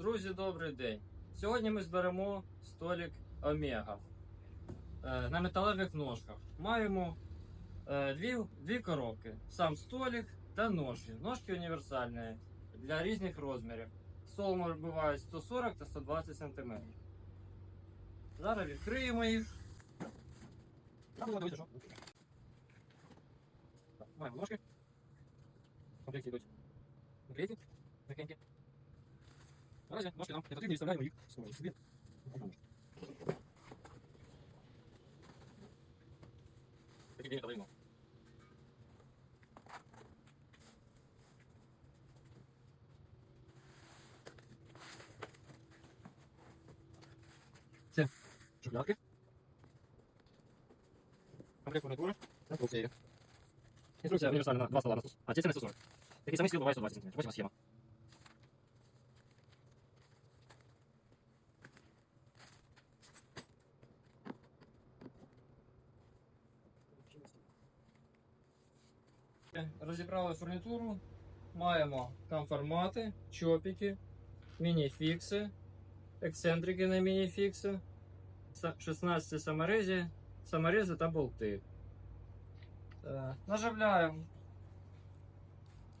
Друзі, добрий день. Сьогодні ми зберемо столик Омега е, на металевих ножках. Маємо е, дві, дві коробки: сам столик та ножки. Ножки універсальні для різних розмірів. Стол буває 140 та 120 см. Зараз відкриємо їх. Маємо ножки. В комплекті йдуть мягенькі. Наразі ножки нам не потрібні, вставляємо їх в сторону собі. Такі дні давно. Це шухлядки. Комплект фурнитури. Інструкція універсальна на два стола на 100, а ці це на 140. Такий самий стіл буває 120 см. Ось схема. Розібрали фурнітуру. Маємо конформати, чопіки, мініфікси, ексцентрики на мініфікси, 16 саморези, саморези та болти. Наживляємо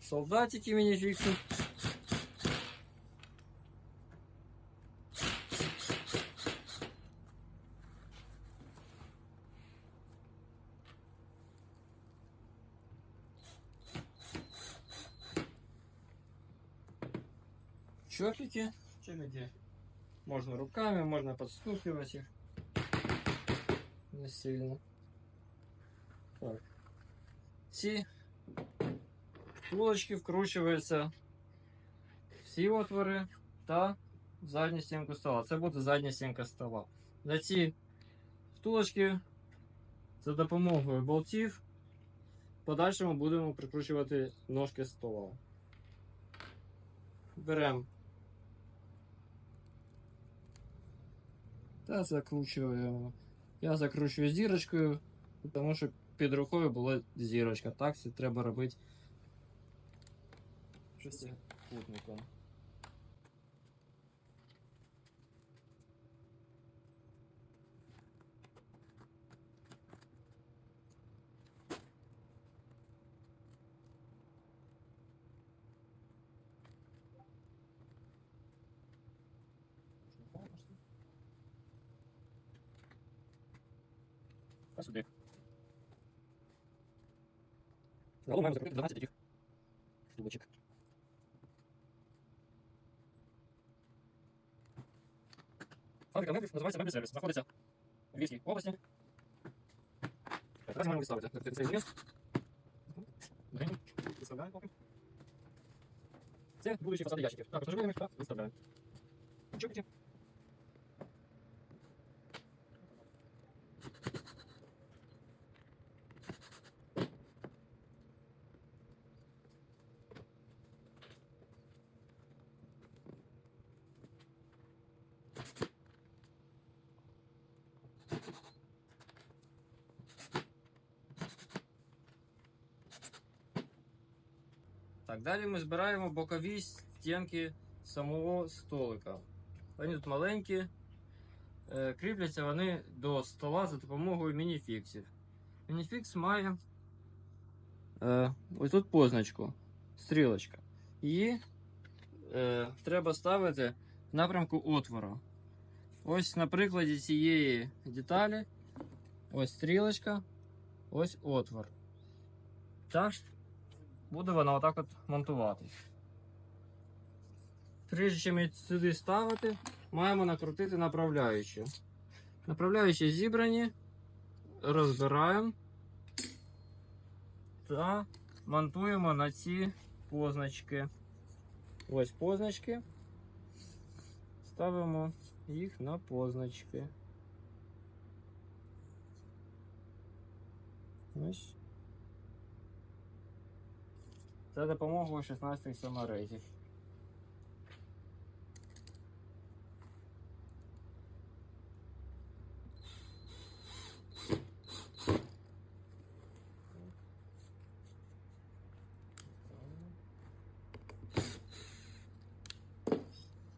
солдатики мініфікси. Чопики, где можно руками, можно подстукивать их. Не сильно. Так. Ці втулочки вкручуються всі отвори та задню стінку стола. Це буде задня стінка стола. На ці втулочки за допомогою болтів в подальшому будемо прикручувати ножки стола. Беремо та закручуємо. Я закручую зірочкою, тому що під рукою була зірочка. Так це треба робити шестикутником. А сюди. Загалом маємо закрутити 12 таких штучок. Фабрика меблів називається меблі сервіс. Знаходиться в Львівській області. Так, Зараз маємо відставити. Так, Цей елемент. Легенько Відставляємо поки. Це будучі фасади ящиків. Також наживаємо їх та виставляємо. Чопики. Так, далі ми збираємо бокові стінки самого столика. Вони тут маленькі, е, кріпляться вони до стола за допомогою мініфіксів. Мініфікс має е, ось тут позначку, стрілочка. Її е, треба ставити в напрямку отвору. Ось на прикладі цієї деталі, ось стрілочка, ось отвор. Так, буде вона отак от монтуватись. Прежде чим її сюди ставити, маємо накрутити направляючі. Направляючі зібрані, розбираємо та монтуємо на ці позначки. Ось позначки. Ставимо їх на позначки. Ось. За допомогою 16 саморезів.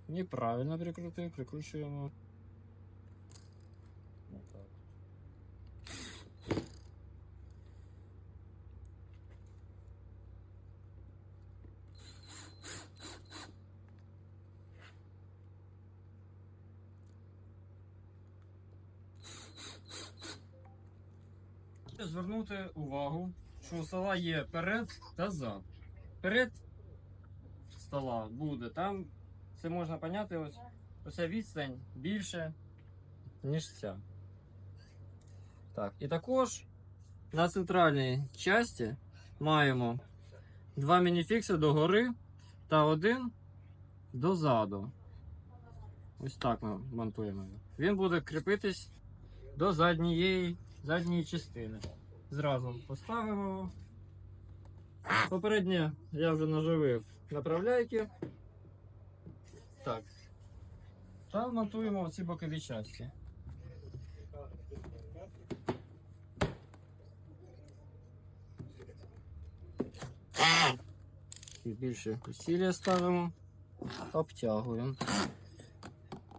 Неправильно прикрутив, прикручуємо. Звернути увагу, що у стола є перед та зад. Перед стола буде. Там це можна поняти, ось оця відстань більше, ніж ця. Так, і також на центральній часті маємо два мініфікси догори та один дозаду. Ось так ми монтуємо. Він буде кріпитись до задньої, задньої частини. Зразу поставимо. Попереднє я вже наживив направляйки. Так. Та монтуємо ці бокові часті. Більше усілля ставимо, обтягуємо.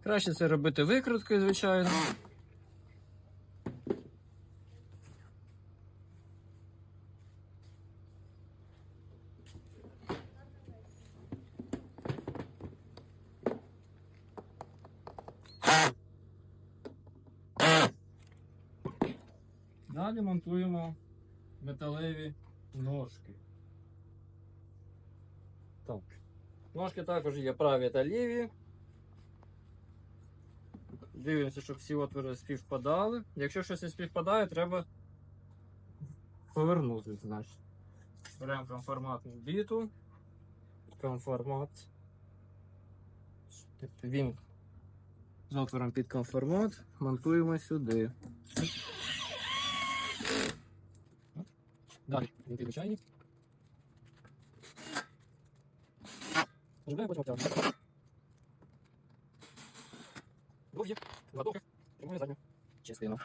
Краще це робити викруткою, звичайно. Далі монтуємо металеві ножки. Так. Ножки також є праві та ліві. Дивимося, щоб всі отвори співпадали. Якщо щось не співпадає, треба повернути, значить. Беремо конформатну біту. Конформат. Він з отвором під конформат. Монтуємо сюди. Далі, він підвичайник. Зажигаємо, потім обтягуємо. Другі, готові. Тримаю задню частину.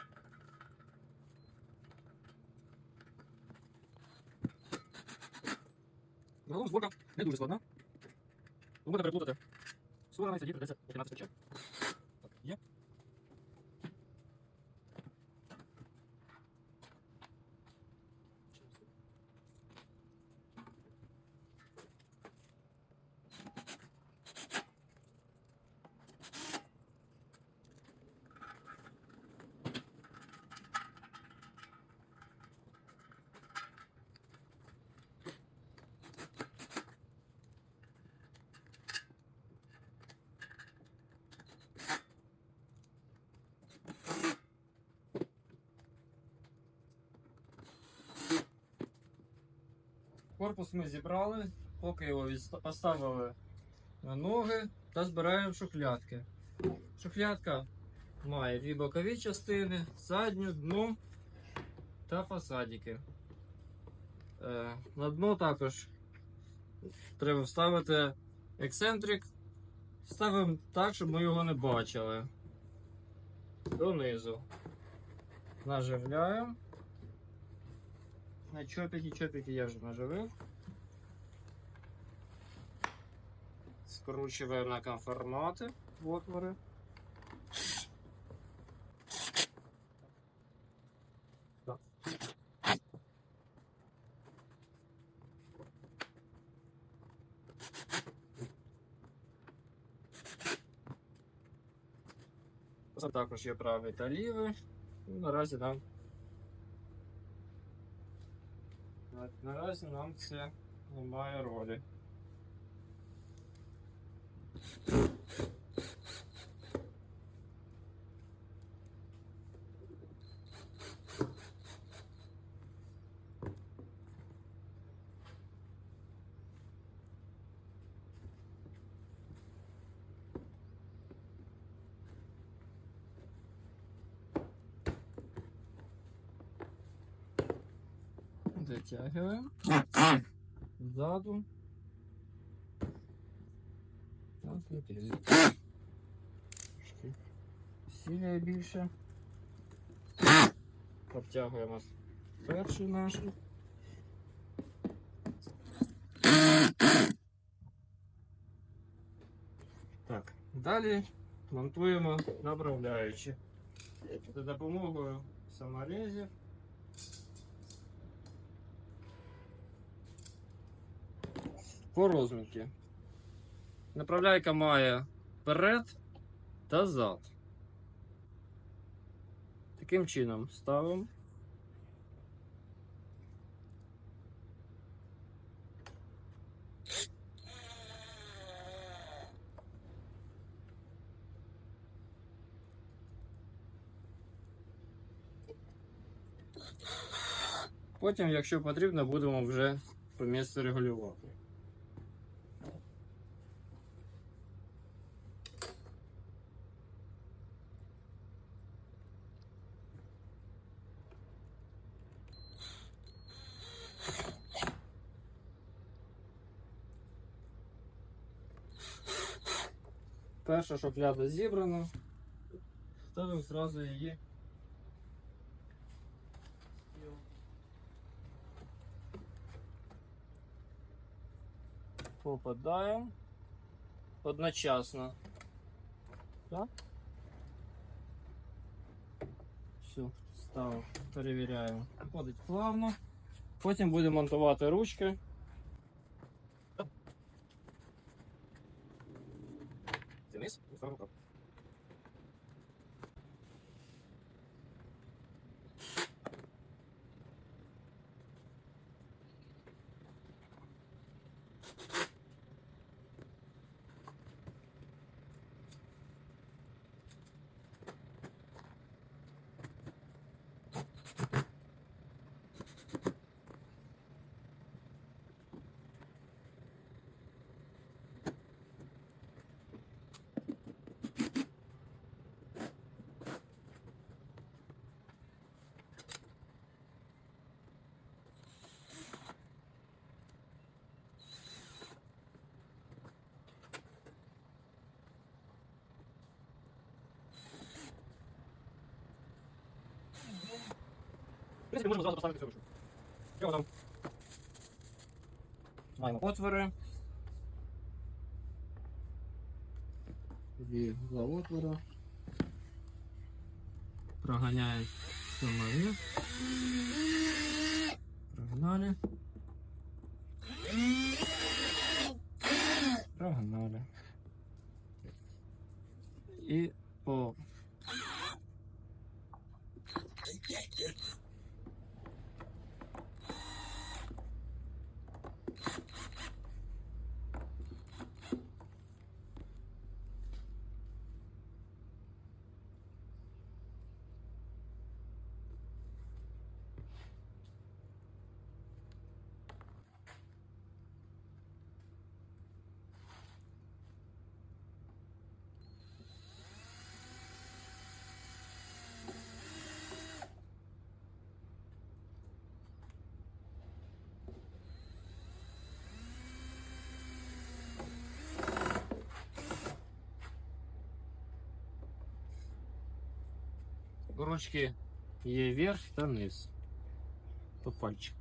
Загалом зборка не дуже складна. Ви можете переплутати. Сторони тоді придеться починати Корпус ми зібрали, поки його поставили на ноги та збираємо шухлядки. Шухлядка має дві бокові частини, задню, дно та фасадики. Е, на дно також треба вставити ексцентрик. Ставимо так, щоб ми його не бачили. Донизу. Наживляємо. На чопіки, чопіки я вже наживив. Скручиваємо на конформати в отвори. Також є правий та лівий. Ну, Наразі нам На- Наразі нам це не має ролі. Дотягиваємо. Ззаду. Так, наперед. Трошки Сілля більше. Обтягуємо перший наш. Так. Далі монтуємо направляючі. За допомогою саморезів. По розмітки. Направляйка має вперед та зад. Таким чином ставимо. Потім, якщо потрібно, будемо вже по місцю регулювати. Перша шухляда зібрана. Ставимо зразу її. Попадаємо одночасно. Так? Все, ставимо, перевіряємо. Ходить плавно. Потім будемо монтувати ручки. Вниз, рука. принципі, можемо зразу поставити цю ручку. Його там. Маємо отвори. Дві два отвора. Проганяємо саморез. Прогнали. Прогнали. І ручки є вверх та низ. По пальчик.